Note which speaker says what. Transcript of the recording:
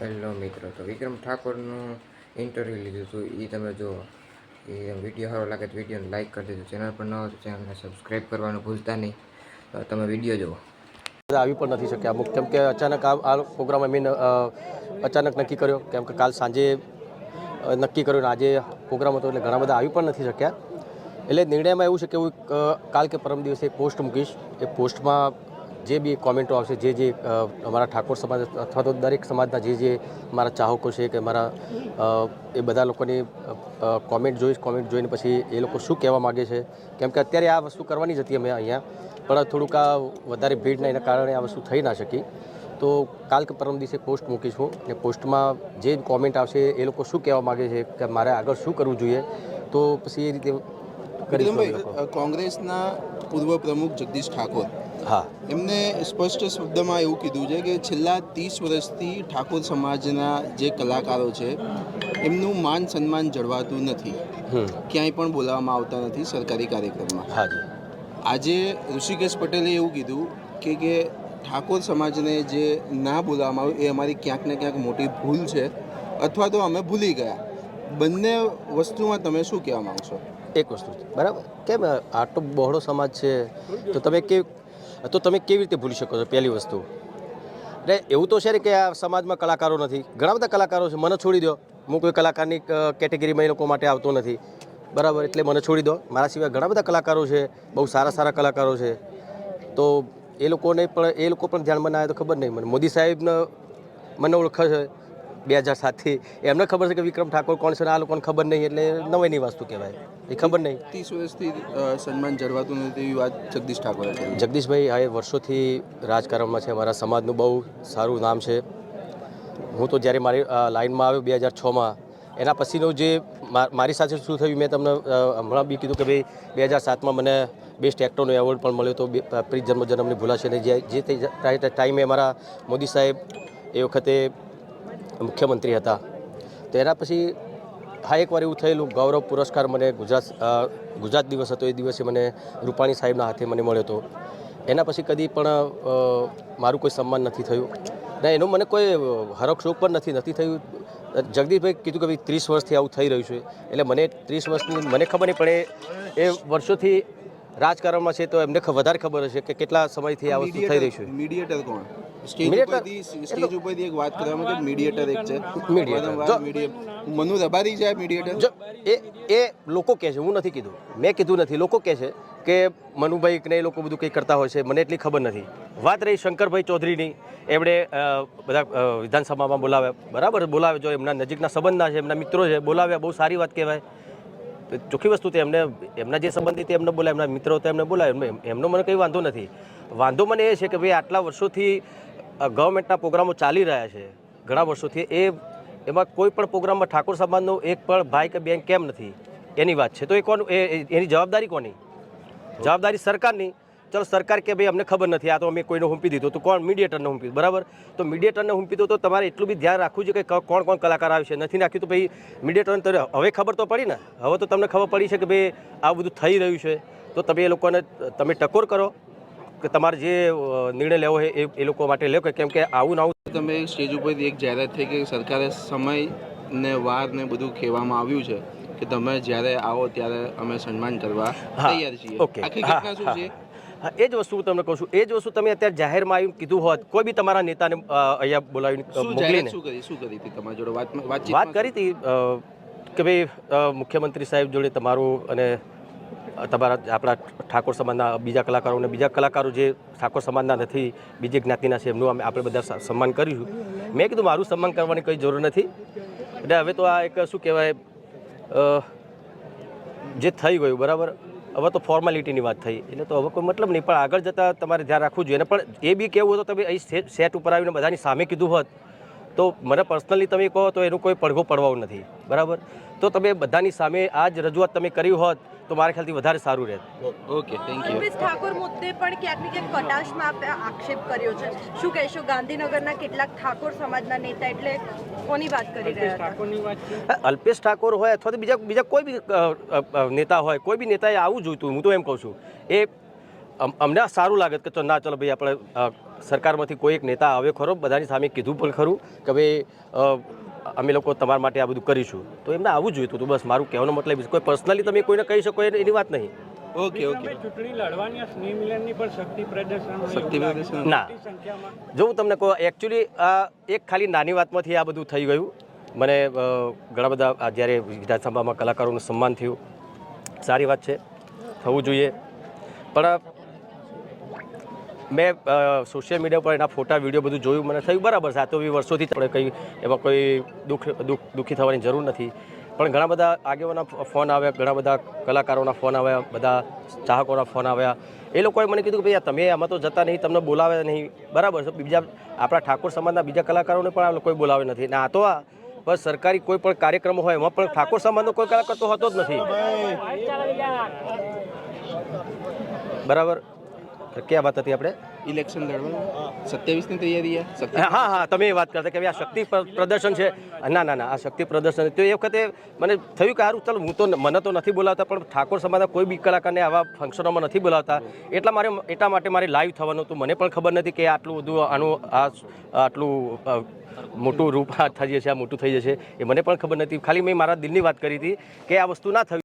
Speaker 1: Hello મિત્રો, તો વિક્રમ ઠાકોરનું interview લીધું હતું. એ તમે જુઓ એ વીડિયો સારો લાગે તો વિડીયોને લાઇક કરી દેજો. ચેનલ પર ન હોય તો ચેનલને સબસ્ક્રાઈબ કરવાનું ભૂલતા નહીં. તો તમે વીડિયો જુઓ.
Speaker 2: આવી પણ નથી શક્યા. અમુક કેમ કે અચાનક આ આ પ્રોગ્રામ અમે અચાનક નક્કી કર્યો. કેમ કે કાલ સાંજે નક્કી કર્યું ને આજે પ્રોગ્રામ હતો એટલે ઘણા બધા આવી પણ નથી શક્યા. એટલે નિર્ણયમાં એવું છે કે હું કાલ કે પરમ દિવસે એક પોસ્ટ મૂકીશ. એ પોસ્ટમાં જે બી કોમેન્ટો આવશે જે જે અમારા ઠાકોર સમાજ અથવા તો દરેક સમાજના જે જે મારા ચાહકો છે કે મારા એ બધા લોકોની કોમેન્ટ જોઈશ કોમેન્ટ જોઈને પછી એ લોકો શું કહેવા માગે છે. કેમ કે અત્યારે આ વસ્તુ કરવાની જ હતી અમે અહીંયા પણ થોડુંક આ વધારે ભીડના એના કારણે આ વસ્તુ થઈ ના શકી. તો કાલ કે પરમ દિવસે પોસ્ટ મૂકીશું અને પોસ્ટમાં જે કોમેન્ટ આવશે એ લોકો શું કહેવા માગે છે કે મારે આગળ શું કરવું જોઈએ તો પછી એ રીતે કરીશું
Speaker 3: કોંગ્રેસના પૂર્વ પ્રમુખ જગદીશ ઠાકોર
Speaker 2: હા.
Speaker 3: એમને સ્પષ્ટ શબ્દમાં એવું કીધું છે કે છેલ્લા ત્રીસ વર્ષથી ઠાકોર સમાજના જે કલાકારો છે એમનું માન સન્માન જળવાતું નથી. ક્યાંય પણ બોલાવવામાં આવતા નથી સરકારી કાર્યક્રમમાં.
Speaker 2: હાજી.
Speaker 3: આજે ઋષિકેશ પટેલે એવું કીધું કે કે ઠાકોર સમાજને જે ના બોલાવવામાં આવ્યું એ અમારી ક્યાંક ને ક્યાંક મોટી ભૂલ છે અથવા તો અમે ભૂલી ગયા. બંને વસ્તુમાં તમે શું કહેવા માગશો?
Speaker 2: એક વસ્તુ બરાબર? કેમ? આટલો બહોળો સમાજ છે. તો તમે કેવી તો તમે કેવી રીતે ભૂલી શકો છો પહેલી વસ્તુ? એટલે એવું તો છે ને કે આ સમાજમાં કલાકારો નથી. ઘણા બધા કલાકારો છે. મને છોડી દો. હું કોઈ કલાકારની કેટેગરીમાં એ લોકો માટે આવતો નથી. બરાબર, એટલે મને છોડી દો. મારા સિવાય ઘણા બધા કલાકારો છે. બહુ સારા સારા કલાકારો છે. તો એ લોકોને પણ, એ લોકો પણ ધ્યાનમાં ના આવે તો ખબર નહીં. મને મોદી સાહેબને મને ઓળખે છે. બે હજાર સાતથી. એમને ખબર છે કે વિક્રમ ઠાકોર કોણ છે આ લોકોને ખબર નહીં એટલે નવાઈની વસ્તુ કહેવાય. એ ખબર નહીં.
Speaker 3: ત્રીસ વર્ષથી સન્માન જળવાતું નથી તેવી વાત જગદીશ ઠાકોરે કરી
Speaker 2: જગદીશભાઈ આ વર્ષોથી રાજકારણમાં છે અમારા સમાજનું બહુ સારું નામ છે. હું તો જ્યારે મારી લાઈનમાં આવ્યો બે હજાર છમાં એના પછીનું જે મારી સાથે શું થયું મેં તમને હમણાં બી કીધું કે ભાઈ બે હજાર સાતમાં મને બેસ્ટ એક્ટરનો એવોર્ડ પણ મળ્યો હતો બે- પ્રીત જન્મ જન્મની ભૂલાશે ને જે જે તે ટાઈમે અમારા મોદી સાહેબ એ વખતે મુખ્યમંત્રી હતા. તો એના પછી હા એકવાર એવું થયેલું, ગૌરવ પુરસ્કાર મને ગુજરાત ગુજરાત દિવસ હતો. એ દિવસે મને રૂપાણી સાહેબના હાથે મને મળ્યો હતો. એના પછી કદી પણ મારું કોઈ સન્માન નથી થયું. ને એનો મને કોઈ હરખ શોખ પણ નથી નથી થયું. જગદીશભાઈ કીધું કે ભાઈ ત્રીસ વર્ષથી આવું થઈ રહ્યું છે. એટલે મને ત્રીસ વર્ષની, મને ખબર નહીં, પણ એ વર્ષોથી રાજકારણમાં છે તો એમને વધારે ખબર હશે કે કેટલા સમયથી આ વસ્તુ થઈ રહી છે.
Speaker 3: મીડિયેટર કોણ? સ્ટેજ ઉપરથી સ્ટેજ ઉપરથી એક વાત કરવામાં કે મીડિયેટર એક છે.
Speaker 2: Mediator.
Speaker 3: મીડિયે- મનુ રબારી છે મીડિયેટર
Speaker 2: જો એ એ લોકો કહે છે હું નથી કીધું. મેં કીધું નથી. લોકો કહે છે કે મનુભાઈ ને એ લોકો બધું કંઈ કરતા હોય છે મને એટલી ખબર નથી. વાત રહી શંકરભાઈ ચૌધરીની. એમણે બધા વિધાનસભામાં બોલાવ્યા. બરાબર બોલાવે જો એમના નજીકના સંબંધના છે એમના મિત્રો છે બોલાવ્યા. બહુ સારી વાત કહેવાય. ચોખ્ખી વસ્તુ તે એમને એમના જે સંબંધી તે એમને બોલાય એમના મિત્રો તો એમને બોલાય એમનો મને કંઈ વાંધો નથી. વાંધો મને એ છે કે ભાઈ આટલા વર્ષોથી ગવર્મેન્ટના પ્રોગ્રામો ચાલી રહ્યા છે. ઘણા વર્ષોથી એ, એમાં કોઈ પણ પ્રોગ્રામમાં ઠાકોર સમાજનો એક પણ ભાઈ કે બેન કેમ નથી? એની વાત છે. તો એ એ- એની જવાબદારી કોની? જવાબદારી સરકારની? ચલો સરકાર કે ભાઈ અમને ખબર નથી, આ તો અમે કોઈને હુંપી દીધું. તો કોણ મીડિયેટરને હુંપી બરાબર? તો મીડિયેટરને હુંપી દો તો તમારે એટલું બી ધ્યાન રાખવું છે કે કોણ કોણ કલાકાર આવશે નથી નાખ્યું તો ભાઈ મીડિયેટરને તો હવે ખબર તો પડી ને? હવે તો તમને ખબર પડી છે કે ભાઈ આ બધું થઈ રહ્યું છે. તો તમે એ લોકોને, તમે ટકોર કરો. તમારે જે નિર્ણય લેવો હોય એ એ લોકો માટે લો કે કેમ કે આવું ને આવું
Speaker 3: તમે સ્ટેજ ઉપરથી એક જાહેરાત થઈ કે સરકારે સમય ને વાર ને બધું કહેવામાં આવ્યું છે કે તમે જ્યારે આવો ત્યારે અમે સન્માન કરવા તૈયાર છીએ.
Speaker 2: ઓકે. હા,
Speaker 3: શું છે?
Speaker 2: એ જ વસ્તુ હું તમને કહું છું. એ જ વસ્તુ તમે અત્યારે જાહેરમાં આવીને કીધું હોત કોઈ બી તમારા નેતાને અહીંયા બોલાવીને મોકલીને.
Speaker 3: શું કરી શું કરી હતી તમારી જોડે? વાત
Speaker 2: વાત કરી હતી કે ભાઈ મુખ્યમંત્રી સાહેબ જોડે તમારું અને તમારા આપણા ઠાકોર સમાજના બીજા કલાકારોને બીજા કલાકારો જે ઠાકોર સમાજના નથી, બીજી જ્ઞાતિના છે, એમનું અમે આપણે બધા સન્માન કરીશું મેં કીધું મારું સન્માન કરવાની કંઈ જરૂર નથી. એટલે હવે તો આ એક શું કહેવાય જે થઈ ગયું, બરાબર? હવે તો ફોર્માલિટીની વાત થઈ. એટલે તો હવે કોઈ મતલબ નહીં, પણ આગળ જતાં તમારે ધ્યાન રાખવું જોઈએ. અને પણ એ બી કેવું હતું, તમે અહીં સેટ ઉપર આવીને બધાની સામે કીધું હોત તો મને પર્સનલી તમે કહો તો એનું કોઈ પડઘો પડવાનું નથી. બરાબર? તો તમે બધાની સામે આ જ રજૂઆત તમે કરી હોત તો મારા ખ્યાલથી વધારે સારું રહેત.
Speaker 3: Okay thank you
Speaker 4: Alpesh Thakor મુદ્દે પણ ક્યાંક ને ક્યાંક કટાશમાં આપે આક્ષેપ કર્યો છે. શું કહેશો? ગાંધીનગરના કેટલાક ઠાકોર સમાજના નેતા એટલે કોની વાત કરી રહ્યા હતા?
Speaker 2: અલ્પેશ ઠાકોર હોય અથવા તો બીજા બીજા કોઈ બી નેતા હોય કોઈ બી નેતાએ આવું જોઈતું હું તો એમ કહું છું. એ અમને સારું લાગે કે તો ના ચલો ભાઈ આપણે સરકારમાંથી કોઈ એક નેતા આવ્યો ખરો? બધાની સામે કીધું પણ ખરું કે ભાઈ અમે લોકો તમારા માટે આ બધું કરીશું. તો એમને આવવું જોઈએ તો બસ મારું કહેવાનો મતલબ એ કોઈ પર્સનલી તમે કોઈને કહી શકો એની વાત નહીં.
Speaker 3: Okay okay.
Speaker 5: ચૂંટણી લડવાની સ્નેહ મિલનની પણ શક્તિ પ્રદર્શન
Speaker 3: શક્તિ પ્રદર્શન.
Speaker 2: ના. જો હું તમને કહું એકચ્યુઅલી એક ખાલી નાની વાતમાંથી આ બધું થઈ ગયું. મને ઘણા બધા આ જ્યારે વિધાનસભામાં કલાકારોનું સન્માન થયું. સારી વાત છે. થવું જોઈએ. પણ મેં સોશિયલ મીડિયા પર એના ફોટા વીડિયો બધું જોયું. મને થયું બરાબર છે. આ તો વર્ષોથી આપણે કંઈ એમાં કોઈ દુઃખ દુઃખ, દુઃખી થવાની જરૂર નથી. પણ ઘણા બધા આગેવાના ફોન આવ્યા, ઘણા બધા કલાકારોના ફોન આવ્યા, બધા ચાહકોના ફોન આવ્યા. એ લોકોએ મને કીધું કે ભાઈ તમે આમાં તો જતા નહીં, તમને બોલાવે નહીં. બરાબર છે. બીજા, આપણા ઠાકોર સમાજના બીજા કલાકારોને પણ આ લોકોએ બોલાવે નથી. ને, આ તો આ, બસ સરકારી કોઈ પણ કાર્યક્રમ હોય, એમાં પણ ઠાકોર સમાજનો કોઈ કલાકાર તો હોતો જ નથી. બરાબર? ક્યાં વાત હતી આપણે?
Speaker 3: ઇલેક્શન લડવાનું. સત્યાવીસની તૈયારી
Speaker 2: હા હા તમે એ વાત કરતા કે આ શક્તિ પ્રદર્શન છે. ના ના ના આ શક્તિ પ્રદર્શન તો એ વખતે મને થયું કે સારું ચાલો હું તો મને તો નથી બોલાવતા પણ ઠાકોર સમાજના કોઈ બી કલાકારને આવા ફંક્શનોમાં નથી બોલાવતા. એટલા મારે એટલા માટે મારે લાઈવ થવાનું હતું. મને પણ ખબર નથી કે આટલું બધું આનું આ આટલું મોટું રૂપ થઈ જશે આ મોટું થઈ જશે. એ મને પણ ખબર નથી. ખાલી મેં મારા દિલની વાત કરી હતી કે આ વસ્તુ ના થવી